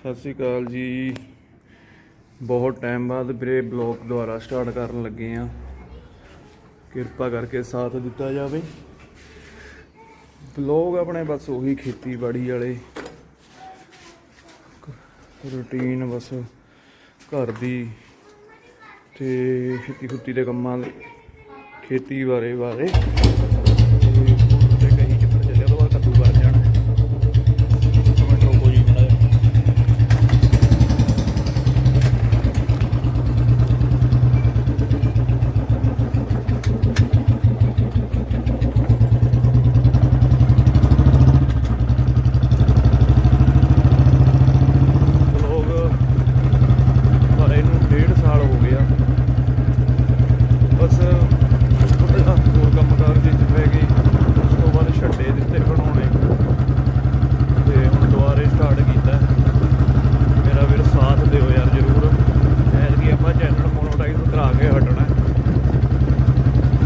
ਸਤਿ ਸ਼੍ਰੀ ਅਕਾਲ ਜੀ। ਬਹੁਤ ਟਾਈਮ ਬਾਅਦ ਵੀਰੇ ਬਲੌਗ ਦੁਆਰਾ ਸਟਾਰਟ ਕਰਨ ਲੱਗੇ ਆ ਕਿਰਪਾ ਕਰਕੇ ਸਾਥ ਦਿੱਤਾ ਜਾਵੇ। ਬਲੌਗ ਆਪਣੇ ਬਸ ਉਹੀ ਖੇਤੀਬਾੜੀ ਵਾਲੇ। ਰੂਟੀਨ ਬਸ ਘਰ ਦੀ ਤੇ ਖੇਤੀ ਖੁੱਤੀ ਦੇ ਕੰਮਾਂ ਦੇ ਖੇਤੀ ਬਾਰੇ ਬਾਰੇ ਤੇ ਕਹੀਂ ਕਿੱਧਰ ਚੱਲਿਆ ਤੋਂ ਬਾਅਦ ਕੱਦੂ ਕਰ ਜਾਣਾ ਕਮੈਂਟ ਰੋਕੋ ਜੀ ਮਾੜਾ ਜਿਹਾ ਲੋਕ ਪਰ ਇਹਨੂੰ ਡੇਢ ਸਾਲ ਹੋ ਗਿਆ ਬਸ ਥੋੜਾ ਜਿਹਾ ਹੋਰ ਕੰਮ ਕਾਰ ਦੇ ਚ ਪੈ ਗਈ ਉਸ ਤੋਂ ਬਾਅਦ ਛੱਡੇ ਦਿੱਤੇ ਬਣਾਉਣੇ ਤੇ ਹੁਣ ਦੁਬਾਰੇ ਸਟਾਰਟ ਕੀਤਾ ਮੇਰਾ ਵੀਰ ਸਾਥ ਦਿਓ ਯਾਰ ਜਰੂਰ ਐਤਕੀ ਆਪਾਂ ਚੈਨਲ ਮੋਨੋਟਾਈਜ਼ ਕਰਾ ਕੇ ਹਟਣਾ ਹੈ।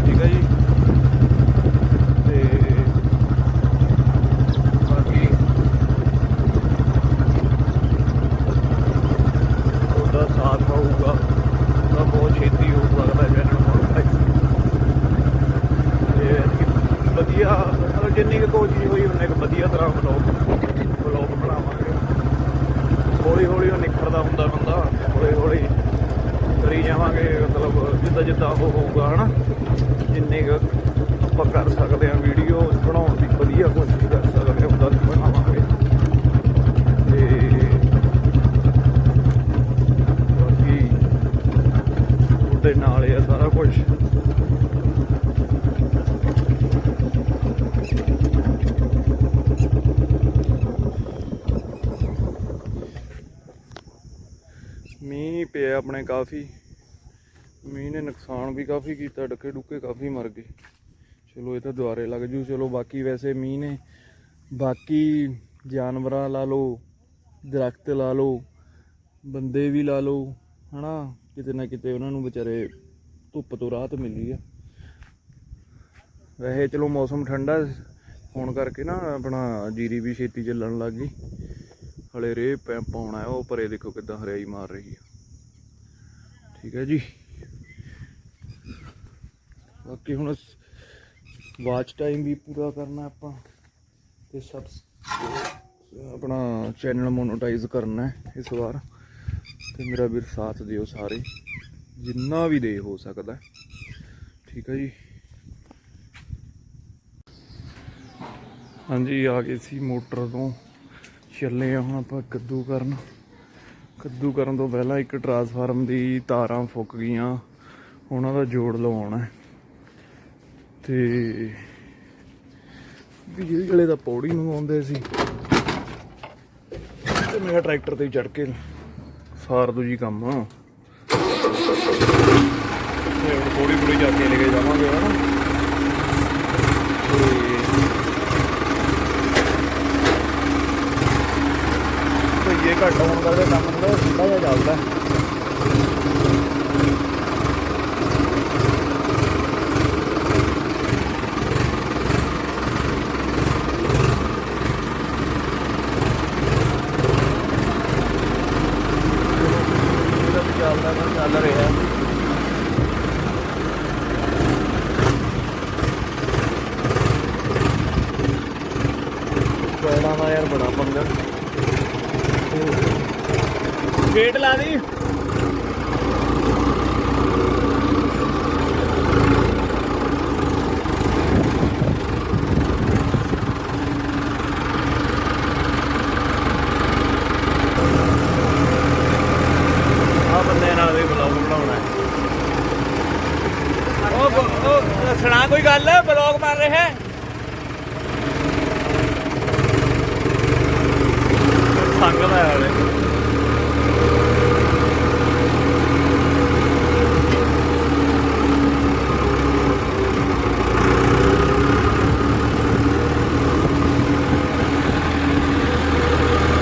ਠੀਕ ਹੈ ਜੀ ਤੇ ਬਾਕੀ ਉਹਦਾ ਸਾਥ ਹੋਊਗਾ, ਤਾਂ ਬਹੁਤ ਛੇਤੀ ਹੋ ਸਕਦਾ ਚੈਨਲ ਮੋਨੋਟਾਈਜ਼ ਤੇ ਵਧੀਆ, ਮਤਲਬ ਜਿੰਨੀ ਕੁ ਕੋਸ਼ਿਸ਼ ਹੋਈ, ਉਹਨੇ ਕੁ ਵਧੀਆ ਤਰ੍ਹਾਂ ਬਲੌਗ ਬਲੌਗ ਬਣਾਵਾਂਗੇ। ਹੌਲੀ ਹੌਲੀ ਉਹ ਨਿਖਰਦਾ ਹੁੰਦਾ ਬੰਦਾ ਹੌਲੀ ਹੌਲੀ ਕਰੀ ਜਾਵਾਂਗੇ, ਮਤਲਬ ਜਿੱਦਾਂ ਜਿੱਦਾਂ ਉਹ ਹੋਊਗਾ, ਹਨਾ? ਜਿੰਨੇ ਕੁ ਆਪਾਂ ਕਰ ਸਕਦੇ ਹਾਂ ਵੀਡੀਓ ਬਣਾਉਣ ਦੀ, ਵਧੀਆ ਕੋਸ਼ਿਸ਼ ਕਰ ਸਕਦੇ ਹਾਂ ਉਦਾਂ ਦੀ ਬਣਾਵਾਂਗੇ ਤੇ ਬਾਕੀ ਉਹਦੇ ਨਾਲ ਹੀ ਆ ਸਾਰਾ ਕੁਝ ਮੀਂਹ ਆਪਣੇ ਕਾਫੀ। ਮੀਂਹ ਨੇ ਨੁਕਸਾਨ ਵੀ ਕਾਫੀ ਕੀਤਾ, ਡੱਕੇ ਡੁੱਕੇ ਕਾਫੀ ਮਰ ਗਏ। ਚਲੋ, ਇਹ ਤਾਂ ਦੁਆਰੇ ਲੱਗ ਜੂ। ਚਲੋ, ਬਾਕੀ ਵੈਸੇ ਮੀਂਹ ਨੇ, ਬਾਕੀ ਜਾਨਵਰਾਂ ਲਾ ਲਓ, ਦਰਖਤ ਲਾ ਲਓ, ਬੰਦੇ ਵੀ ਲਾ ਲਓ, ਹਨਾ? ਕਿਤੇ ਨਾ ਕਿਤੇ ਉਹਨਾਂ ਨੂੰ ਵਿਚਾਰੇ ਧੁੱਪ ਤੋਂ ਰਾਹਤ ਮਿਲੀ ਆ। ਵੈਸੇ ਚਲੋ, ਮੌਸਮ ਠੰਡਾ ਹੋਣ ਕਰਕੇ ਨਾ ਆਪਣਾ ਜੀਰੀ ਵੀ ਛੇਤੀ ਚੱਲਣ ਲੱਗ ਗਈ। ਹਲੇ ਰੇ ਪੈ ਪਾਉਣਾ ਉਹ ਪਰੇ ਦੇਖੋ ਕਿਦਾਂ ਹਰਿਆਈ ਮਾਰ ਰਹੀ ਆ। ਠੀਕ ਹੈ ਜੀ। ਬਾਕੀ ਹੁਣ ਵਾਚ ਟਾਈਮ ਵੀ ਪੂਰਾ ਕਰਨਾ ਆਪਾਂ ਤੇ ਸਬ ਆਪਣਾ ਚੈਨਲ ਮੋਨੋਟਾਈਜ਼ ਕਰਨਾ ਹੈ ਇਸ ਵਾਰ। ਤੇ ਮੇਰਾ ਵੀਰ ਸਾਥ ਦਿਓ ਸਾਰੇ, ਜਿੰਨਾ ਵੀ ਦੇ ਹੋ ਸਕਦਾ ਠੀਕ ਹੈ ਜੀ। ਹਾਂਜੀ, ਆ ਗਏ ਸੀ ਮੋਟਰ ਤੋਂ। ਚੱਲੇ ਆ ਹੁਣ ਆਪਾਂ ਕੱਦੂ ਕਰਨ। ਕੱਦੂ ਕਰਨ ਤੋਂ ਪਹਿਲਾਂ ਇੱਕ ਟਰਾਂਸਫਾਰਮ ਦੀ ਤਾਰਾਂ ਫੁੱਕ ਗਈਆਂ। ਉਹਨਾਂ ਦਾ ਜੋੜ ਲਵਾਉਣਾ ਹੈ। ਤੇ ਬਿਜਲੀ ਵਾਲੇ ਦਾ ਪੌੜੀ ਨੂੰ ਆਉਂਦੇ ਸੀ। ਤੇ ਮੇਰਾ ਟਰੈਕਟਰ ਤੇ ਚੜ ਕੇ ਸਾਰ ਦੂਜੀ ਕੰਮ ਤੇ ਹੁਣ ਪੌੜੀ ਪੂੜੀ ਜਾ ਕੇ ਲੈ ਕੇ ਜਾਵਾਂਗੇ, ਹਨਾ ਤੇ ਭਈਏ ਘੱਟ ਹੋਣ ਕਰਕੇ ਕੰਮ ਥੋੜਾ ਠੰਡਾ ਜਿਹਾ ਚੱਲਦਾ। ਚੱਲਦਾ ਚੱਲ ਰਿਹਾ ਪੈੜਾਂ ਦਾ ਯਾਰ ਬੜਾ ਪੰਗਾ। ਗੇਟ ਲਾ ਦੀ। ਆ ਬੰਦੇ ਨਾਲ ਵੀ ਬਣਾਉਣਾ ਸੁਣਾ ਕੋਈ ਗੱਲ? ਬਲੌਗ ਬਣ ਰਿਹਾ ਹੈ? ਸੰਗਦਾ ਹੈ ਹਲੇ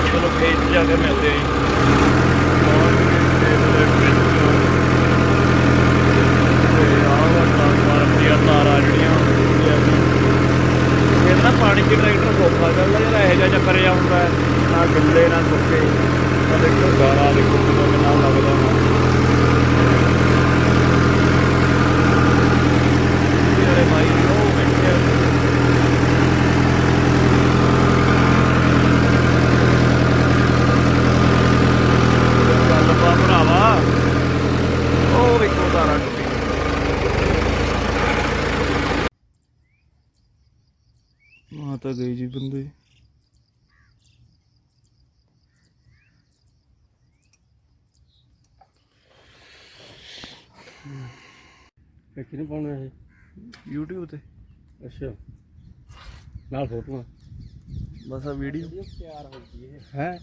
ਚਲੋ ਖੇਤ 'ਚ ਜਾ ਕੇ ਮਿਲਦੇ ਹਾਂ ਜੀ ਤੇ ਆਹ ਵਾ ਟਰਾਂਸਫਾਰਮ ਦੀਆਂ ਤਾਰਾਂ ਜਿਹੜੀਆਂ ਇਹ ਨਾ ਪਾਣੀ 'ਚ ਟਰੈਕਟਰ ਸੌਖਾ ਚੱਲਦਾ ਜਿਹੜਾ ਇਹੋ ਜਿਹਾ ਚੱਕਰ ਜਿਹਾ ਹੁੰਦਾ ਹੈ, ਨਾ ਗਿੱਲੇ ਨਾ ਸੁੱਕੇ ਦੇਖੋ ਗਾਰਾ ਦੇਖੋ ਕਿੰਨਾ ਕਿੰਨਾ ਲੱਗਦਾ ਨਾ ਯਾਰੇ ਭਾਈ ਉਹ ਬੈਠੇ ਆ ਚੱਲ ਪਾ ਭਰਾਵਾ ਉਹ ਵੇਖੋ ਤਾਰਾ ਟੁੱਟੀ ਆ ਤਾਂ ਗਈ ਜੀ ਬੰਦੇ ਇਹ ਕਿਹਨੇ ਪਾਉਣਾ ਇਹ? YouTube ਤੇ। ਅੱਛਾ। ਨਾਲ ਫੋਟੋਆਂ। ਬਸ ਆ ਵੀਡੀਓ ਤਿਆਰ ਹੋ ਗਈ ਇਹ। ਹੈ?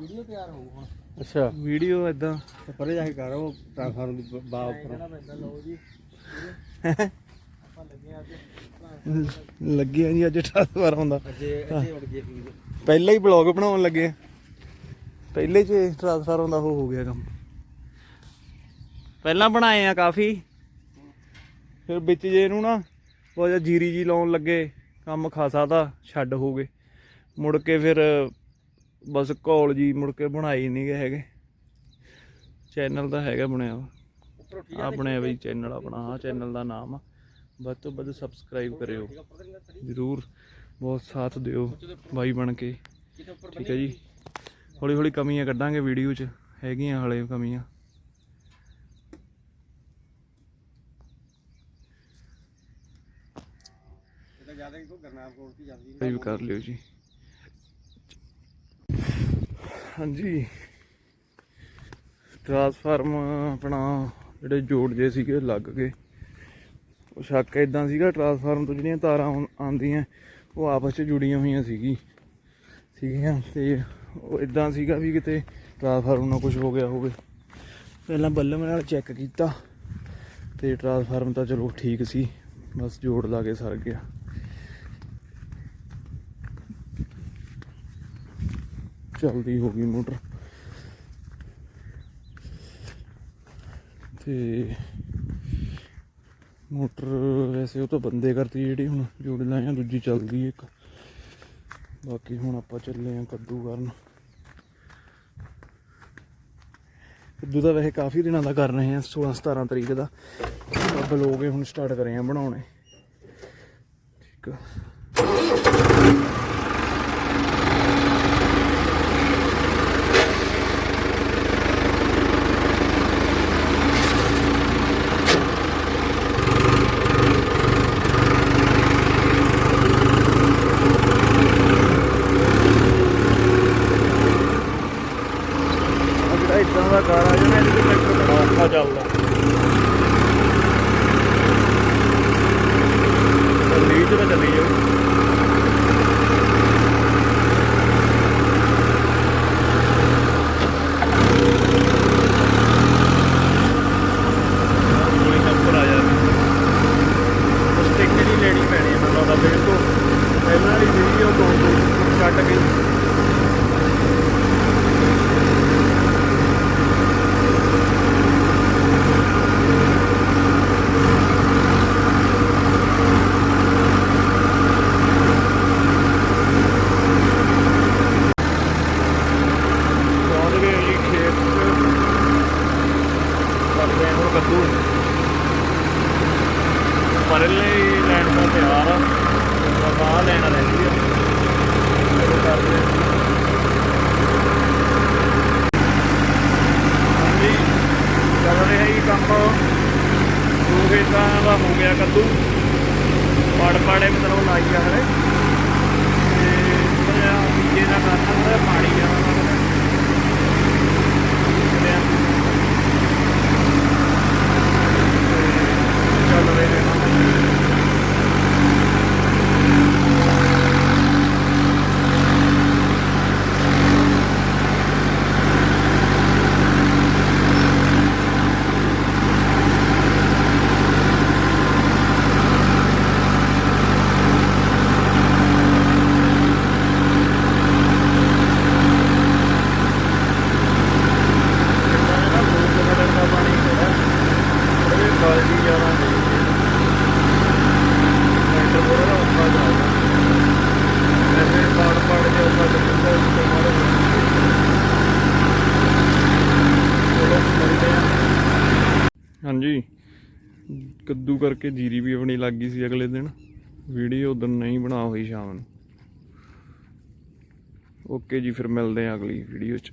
ਵੀਡੀਓ ਤਿਆਰ ਹੋਊ ਹੁਣ। ਅੱਛਾ। ਵੀਡੀਓ ਇਦਾਂ ਤੇ ਪਰੇ ਜਾ ਕੇ ਕਰ ਉਹ ਟ੍ਰਾਂਸਫਾਰਮ ਦੀ ਬ- ਬਾ ਉੱਪਰ ਲਓ ਜੀ। ਆਪਾਂ ਲੱਗੇ ਆ ਅੱਜ ਲੱਗਿਆ ਜੀ ਅੱਜ ਟ੍ਰਾਂਸਫਰ ਹੁੰਦਾ। ਅਜੇ ਅਜੇ ਵੜ ਗਏ ਫੀਡ ਪਹਿਲਾਂ ਹੀ ਬਲੌਗ ਬਣਾਉਣ ਲੱਗੇ ਆ। ਪਹਿਲੇ ਚ ਟ੍ਰਾਂਸਫਰ ਹੁੰਦਾ ਉਹ ਹੋ ਗਿਆ ਕੰਮ। ਪਹਿਲਾਂ ਬਣਾਏ ਆ ਕਾਫੀ। ਫਿਰ ਵਿੱਚ ਜੇ ਇਹਨੂੰ ਨਾ ਉਹ ਜਿਹਾ ਜੀਰੀ ਜੀ ਲਾਉਣ ਲੱਗੇ ਕੰਮ ਖਾਸਾ ਦਾ ਛੱਡ ਹੋ ਗਏ। ਮੁੜ ਕੇ ਫਿਰ ਬਸ ਘੋਲ ਜੀ ਮੁੜ ਕੇ ਬਣਾਈ ਨਹੀਂ ਗਏ ਹੈਗੇ। ਚੈਨਲ ਤਾਂ ਹੈਗਾ ਬਣਿਆ ਵਾ। ਉੱਪਰੋਂ ਠੀਕ ਆ ਬਣਿਆ ਬਈ ਚੈਨਲ ਆਪਣਾ ਆ ਚੈਨਲ ਦਾ ਨਾਮ ਆ। ਵੱਧ ਤੋਂ ਵੱਧ ਸਬਸਕ੍ਰਾਈਬ ਕਰਿਓ। ਜ਼ਰੂਰ ਬਹੁਤ ਸਾਥ ਦਿਓ ਬਾਈ ਬਣ ਕੇ। ਠੀਕ ਹੈ ਜੀ। ਹੌਲੀ ਹੌਲੀ ਕਮੀਆਂ ਕੱਢਾਂਗੇ ਵੀਡੀਓ 'ਚ। ਹੈਗੀਆਂ ਹਲੇ ਕਮੀਆਂ ਇਹਦਾ ਜ਼ਿਆਦਾ ਵੀ ਕਰ ਲਿਓ ਜੀ। ਹਾਂਜੀ। ਟ੍ਰਾਂਸਫਾਰਮ ਆਪਣਾ ਜਿਹੜੇ ਜੋੜ ਜੇ ਸੀਗੇ ਲੱਗ ਗਏ। ਉਹ ਸ਼ੱਕ ਇਦਾਂ ਸੀਗਾ ਟ੍ਰਾਂਸਫਾਰਮ ਤੋਂ ਜਿਹੜੀਆਂ ਤਾਰਾਂ ਆਉਂਦੀਆਂ, ਉਹ ਆਪਸ 'ਚ ਜੁੜੀਆਂ ਹੋਈਆਂ ਸੀਗੀ। ਸੀਗੀਆਂ ਤੇ ਉਹ ਇਦਾਂ ਸੀਗਾ ਵੀ ਕਿਤੇ ਟ੍ਰਾਂਸਫਾਰਮ ਨਾਲ ਕੁਝ ਹੋ ਗਿਆ ਹੋਵੇ। ਪਹਿਲਾਂ ਬੱਲਮ ਨਾਲ ਚੈੱਕ ਕੀਤਾ ਤੇ ਟ੍ਰਾਂਸਫਾਰਮ ਤਾਂ ਚਲੋ ਠੀਕ ਸੀ। ਬਸ ਜੋੜ ਲਾ ਕੇ ਸਰ ਗਿਆ। ਚੱਲਦੀ ਹੋ ਗਈ ਮੋਟਰ। ਤੇ ਮੋਟਰ ਵੈਸੇ ਉਹ ਤਾਂ ਬੰਦੇ ਕਰਤੀ ਜਿਹੜੀ ਹੁਣ ਜੋੜ ਲਾਇਆ ਦੂਜੀ ਚੱਲਦੀ ਇੱਕ। ਬਾਕੀ ਹੁਣ ਆਪਾਂ ਚੱਲੇ ਆਂ ਕੱਦੂ ਕਰਨ। ਕੱਦੂ ਦਾ ਵੈਸੇ ਕਾਫੀ ਦਿਨਾਂ ਦਾ ਕਰ ਰਹੇ ਆ 16 17 ਤਰੀਕ ਦਾ। ਬਲੋਗੇ ਹੁਣ ਸਟਾਰਟ ਕਰੇ ਆ ਬਣਾਉਣੇ। ਠੀਕ ਆ। ਜਿਹੜਾ ਦਾ ਕਾਰ ਆ ਇਹਦੇ ਟਰੈਕਟਰ ਬੜਾ ਔਖਾ ਚੱਲਦਾ। ਲੀਜ ਤੇ ਚੱਲੀ ਜਾਓ ਹਾਂਜੀ। ਕੱਦੂ ਕਰਕੇ ਜੀਰੀ ਵੀ ਆਪਣੀ ਲੱਗ ਗਈ ਸੀ ਅਗਲੇ ਦਿਨ। ਵੀਡੀਓ ਉਦੋਂ ਨਹੀਂ ਬਣਾ ਹੋਈ ਸ਼ਾਮ ਨੂੰ। ਓਕੇ ਜੀ, ਫਿਰ ਮਿਲਦੇ ਆ ਅਗਲੀ ਵੀਡੀਓ 'ਚ।